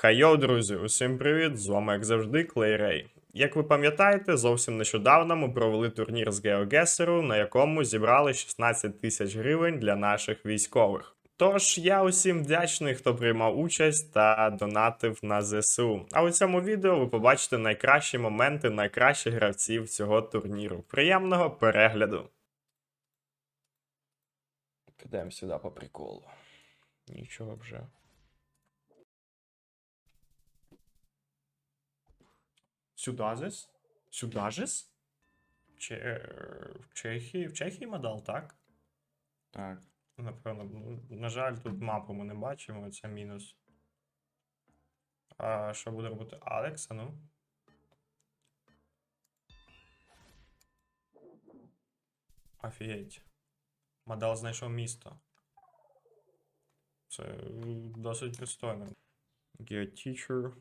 Хайо, друзі, усім привіт! З вами, як завжди, Клей Рей. Як ви пам'ятаєте, зовсім нещодавно ми провели турнір з GeoGuessr, на якому зібрали 16 тисяч гривень для наших військових. Тож я усім вдячний, хто приймав участь та донатив на ЗСУ. А у цьому відео ви побачите найкращі моменти найкращих гравців цього турніру. Приємного перегляду! Підемо сюди по приколу. Нічого вже. Сюда зес? Сюда жес? Че... В Чехії? В Чехії модал, так? Так. Напевно, ну, на жаль, тут мапу ми не бачимо, це мінус. А що буде робити Алекс? А ну? Офігеть. Модал знайшов місто. Це досить пристойно. GeoTeacher.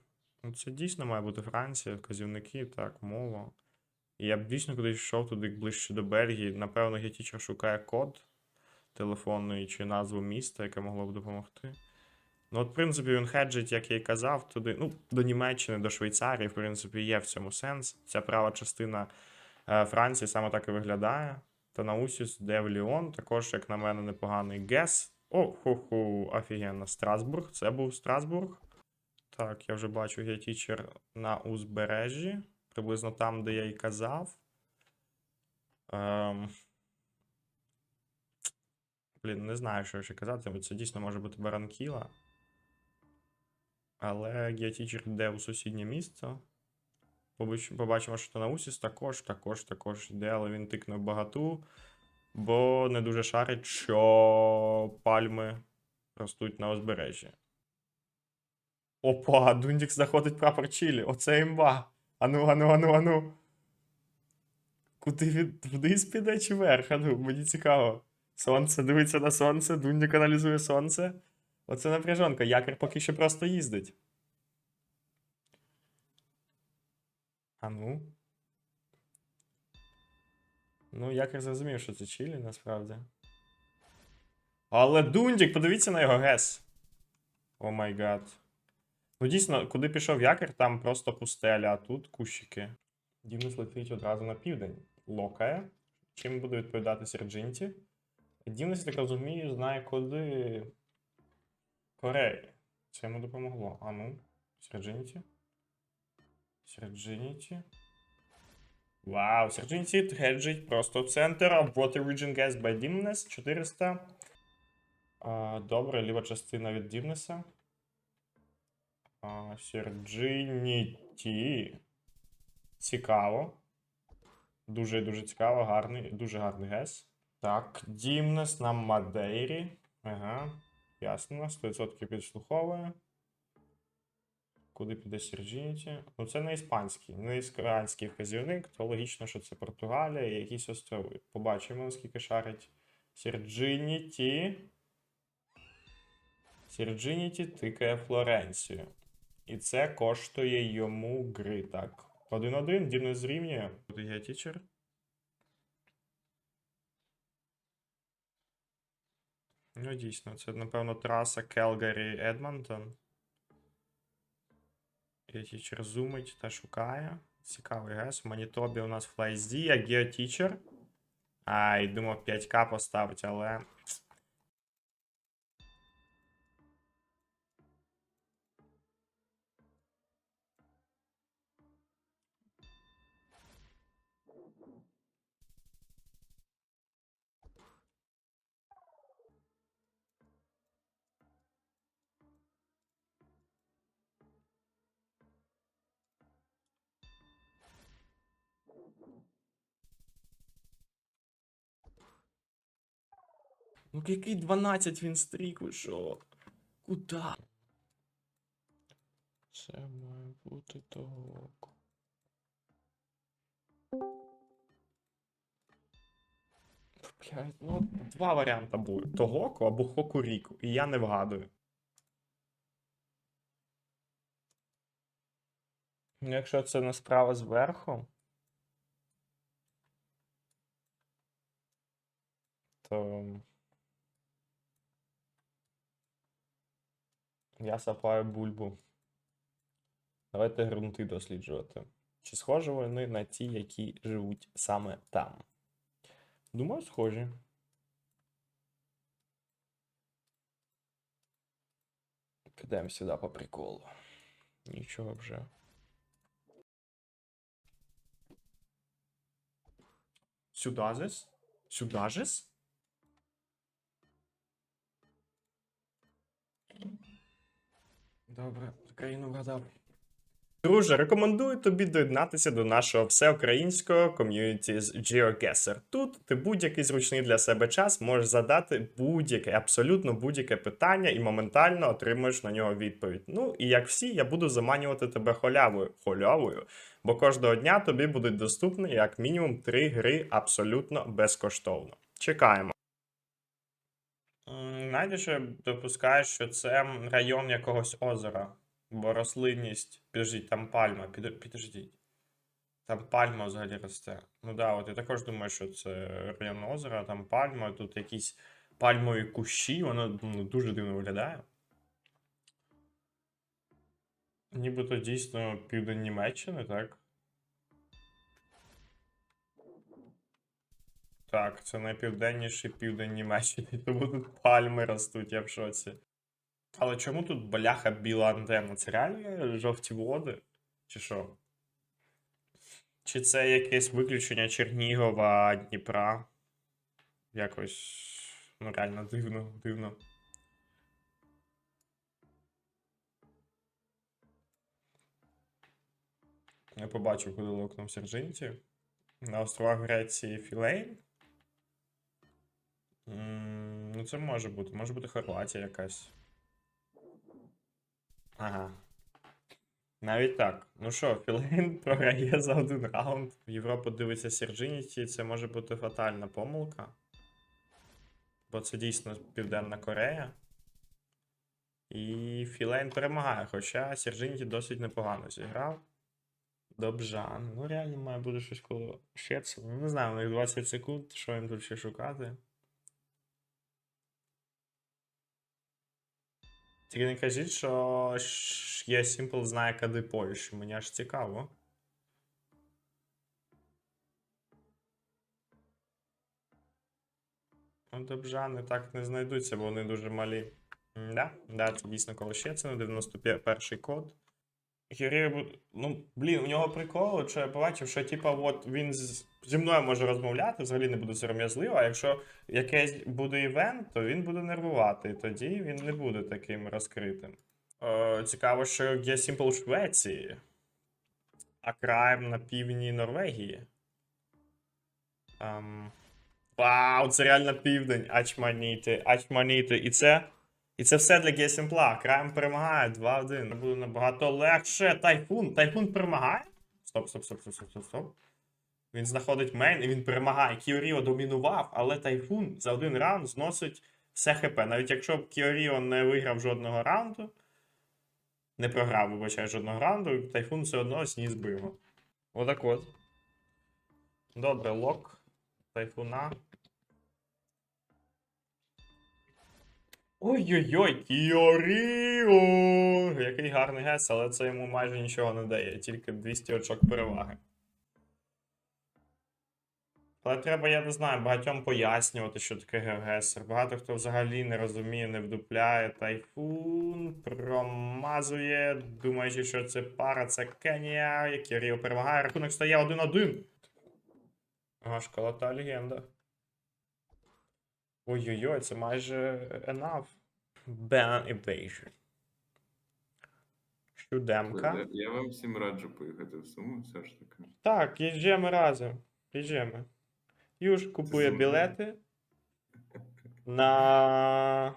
Ну, Це дійсно має бути Франція, вказівники, так, мова. І я б дійсно кудись йшов туди ближче до Бельгії. Напевно, GeoTeacher шукає код телефонної чи назву міста, яке могло б допомогти. Ну, от, в принципі, він хеджить, як я й казав, туди, ну, до Німеччини, до Швейцарії, в принципі, є в цьому сенс. Ця права частина е, Франції саме так і виглядає. Та Наусіс, Ліон, також, як на мене, непоганий Гес. О, ху-ху, офігенно. Страсбург. Це був Страсбург. Так, я вже бачу гейтічер на узбережжі, приблизно там, де я й казав. Ем... Блін, не знаю, що ще казати, бо це дійсно може бути Баранкіла. Але геотічер йде у сусіднє місто. Побачимо, що Танаусіс також, також, також йде, але він тикне багату, бо не дуже шарить, що пальми ростуть на узбережжі. Опа, Дундікс заходить прапор Чилі. Оце імба. Ану, ану, ану, ану. Куди він вниз піде чи вверх? Ану, мені цікаво. Сонце дивиться на сонце, Дундік аналізує сонце. Оце напряжонка. Якір поки що просто їздить. Ану. Ну, якір зрозумів, що це Чилі насправді. Але Дундік, подивіться на його гес. О май гад. Ну, дійсно, куди пішов якір, там просто пустеля, а тут кущики. Дімнес летить одразу на південь. Локає. Чим буде відповідати Серджинті? Дімнес, так розумію, знає, куди. Кореї. Це йому допомогло. А ну, Серджиніті. Серджиніті. Вау, Серджиніті треджить просто в центр. Water Region Gas by Dimness 400. А, добре, ліва частина від Дімнеса. Серджиніті. Цікаво. Дуже дуже цікаво, гарний, дуже гарний гес. Так, Дімнес на Мадейрі. Ага, ясно, 100% підслуховує. Куди піде Серджініті? Ну, це не іспанський, не іспанський вказівник, то логічно, що це Португалія і якісь острови. Побачимо, наскільки шарить Серджініті. Серджініті тикає Флоренцію. І це коштує йому гри. Так. 1-1, Дімне зрівнює. Тут є тічер. Ну, дійсно, це, напевно, траса Келгарі Едмонтон. Я тічер зумить та шукає. Цікавий гес. В Манітобі у нас FlySD, а GeoTeacher. Ай, думав 5К поставить, але. Ну який 12 він стрік, ви що? Куда? Це має бути того. Блядь, ну два варіанти були: Тогоку або Хокуріку, і я не вгадую. Ну, якщо це не справа зверху, то я сапаю бульбу. Давайте ґрунти досліджувати. Чи схожі вони на ті, які живуть саме там? Думаю, схожі. Підемо сюди по приколу. Нічого вже. Сюди жес? Сюди жес? Добре, країну вгадав. Друже, рекомендую тобі доєднатися до нашого всеукраїнського ком'юніті з GeoGuessr. Тут ти будь-який зручний для себе час можеш задати будь-яке, абсолютно будь-яке питання і моментально отримуєш на нього відповідь. Ну і як всі, я буду заманювати тебе халявою. Халявою, бо кожного дня тобі будуть доступні як мінімум три гри абсолютно безкоштовно. Чекаємо. Що допускаю, що це район якогось озера. Бо рослинність, підождіть, там пальма, під, підождіть. Там пальма взагалі росте. Ну да, от я також думаю, що це район озера, там пальма, тут якісь пальмові кущі, воно ну, дуже дивно виглядає. Нібито дійсно південь Німеччини, так? Так, це найпівденніший південь Німеччини, тому тут пальми ростуть, я в шоці. Але чому тут бляха біла антенна? Це реально жовті води? Чи що? Чи це якесь виключення Чернігова, Дніпра? Якось. Ну, реально дивно, дивно. Я побачив, куди локнув Сержинті. На островах Греції Філейн. Ну, це може бути. Може бути Хорватія якась. Ага. Навіть так. Ну що, Філейн програє за один раунд. В Європу дивиться Сержиніті, це може бути фатальна помилка. Бо це дійсно Південна Корея. І Філейн перемагає, хоча Сержиніті досить непогано зіграв. Добжан. Ну, реально має бути щось коло Щецу. Ну, не знаю, у них 20 секунд, що їм тут ще шукати. Тільки не кажіть, що є Simple знає куди Польщі. Мені аж цікаво. Ну, Добжани так не знайдуться, бо вони дуже малі. Да, да, це дійсно Колощецина, 91 код. Юрій, ну, блін, у нього прикол, що я побачив, що типа, от він з... зі мною може розмовляти, взагалі не буде сором'язливо, а якщо якийсь буде івент, то він буде нервувати, і тоді він не буде таким розкритим. Е, цікаво, що є Simple у Швеції, а Крайм на півдні Норвегії. Ем... Вау, це реально південь. Ачманіти, ачманіти. І це. І це все для Гесімпла. Крайм перемагає 2-1. Це буде набагато легше. Тайфун. Тайфун перемагає? Стоп, стоп, стоп, стоп, стоп, стоп, стоп. Він знаходить мейн і він перемагає. Кіоріо домінував, але Тайфун за один раунд зносить все ХП. Навіть якщо б Кіоріо не виграв жодного раунду, не програв, вибачаю, жодного раунду, Тайфун все одно сніс би його. Отак от. Добре, лок. Тайфуна. Ой-ой-ой, Кіоріо! Який гарний гес, але це йому майже нічого не дає, тільки 200 очок переваги. Але треба, я не знаю, багатьом пояснювати, що таке геогесер. Багато хто взагалі не розуміє, не вдупляє. Тайфун промазує, думаючи, що це пара, це Кенія. Кіріо перемагає, рахунок стає 1-1. Ага, школа легенда. Ой-ой-ой, це майже enough. Ban evasion. Щудемка. Я- Я вам всім раджу поїхати в Суму, все ж таки. Так, їжджемо разом. Їжджемо. Юж купує білети на.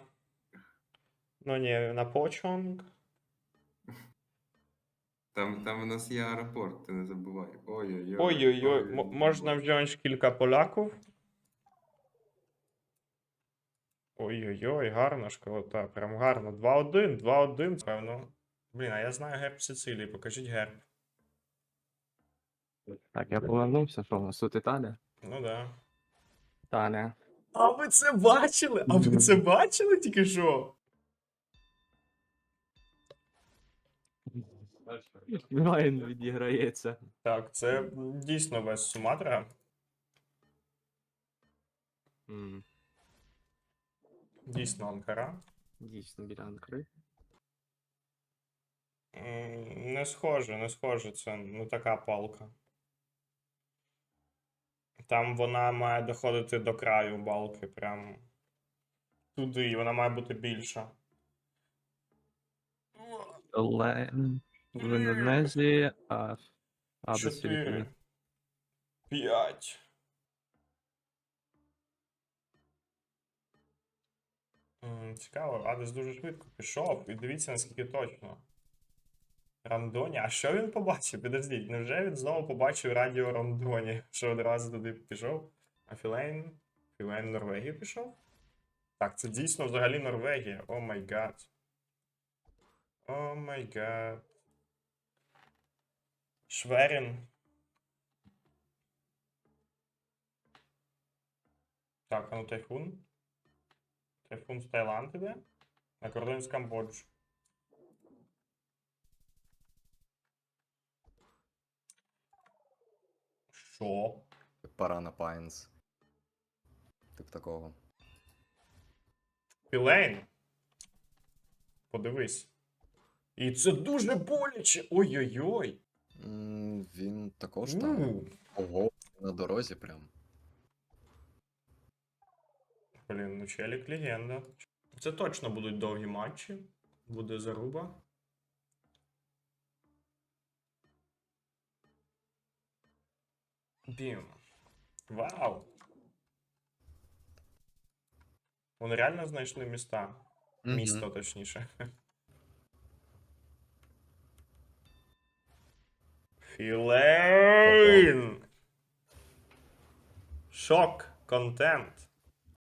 Ну ні, на Почонг. Там, там у нас є аеропорт, ти не забувай. Ой-ой-ой. Ой-ой-ой, можна взяти кілька поляків. Ой-ой-ой, гарна школота, прям гарно. 2-1, 2-1, певно. Блін, а я знаю герб Сицилії, покажіть герб. Так, я повернувся, що у нас тут Італія? Ну да. Італія. А ви це бачили? А ви це бачили тільки що? Він відіграється. Так, це дійсно весь Суматра. М, Дійсно Анкара. Дійсно, біля Анкари. М, Не схоже, не схоже, це не така палка. Там вона має доходити до краю балки, прям туди, і вона має бути більша. Але в Індонезії, а, а без Чотири. Філіппінів. П'ять. Цікаво, Адес дуже швидко пішов. І дивіться, наскільки точно. Рандоні. А що він побачив? Підождіть, невже він знову побачив радіо Рандоні, що одразу туди пішов? А Філейн? Філейн в Норвегію пішов? Так, це дійсно взагалі Норвегія. О май гад. О май гад. Шверін. Так, а ну тайфун. Тайфун з Таїланд іде. На кордоні з Камбоджу. Що? Парана Пайнс. Тип такого. Пілейн. Подивись. І це дуже боляче. Ой-ой-ой. Він також там. Ого, на дорозі прям. Блін, ну челік легенда. Це точно будуть довгі матчі. Буде заруба. Бім. Вау. Вони реально знайшли міста. Мгм. Місто, точніше. Філейн! Шок, контент.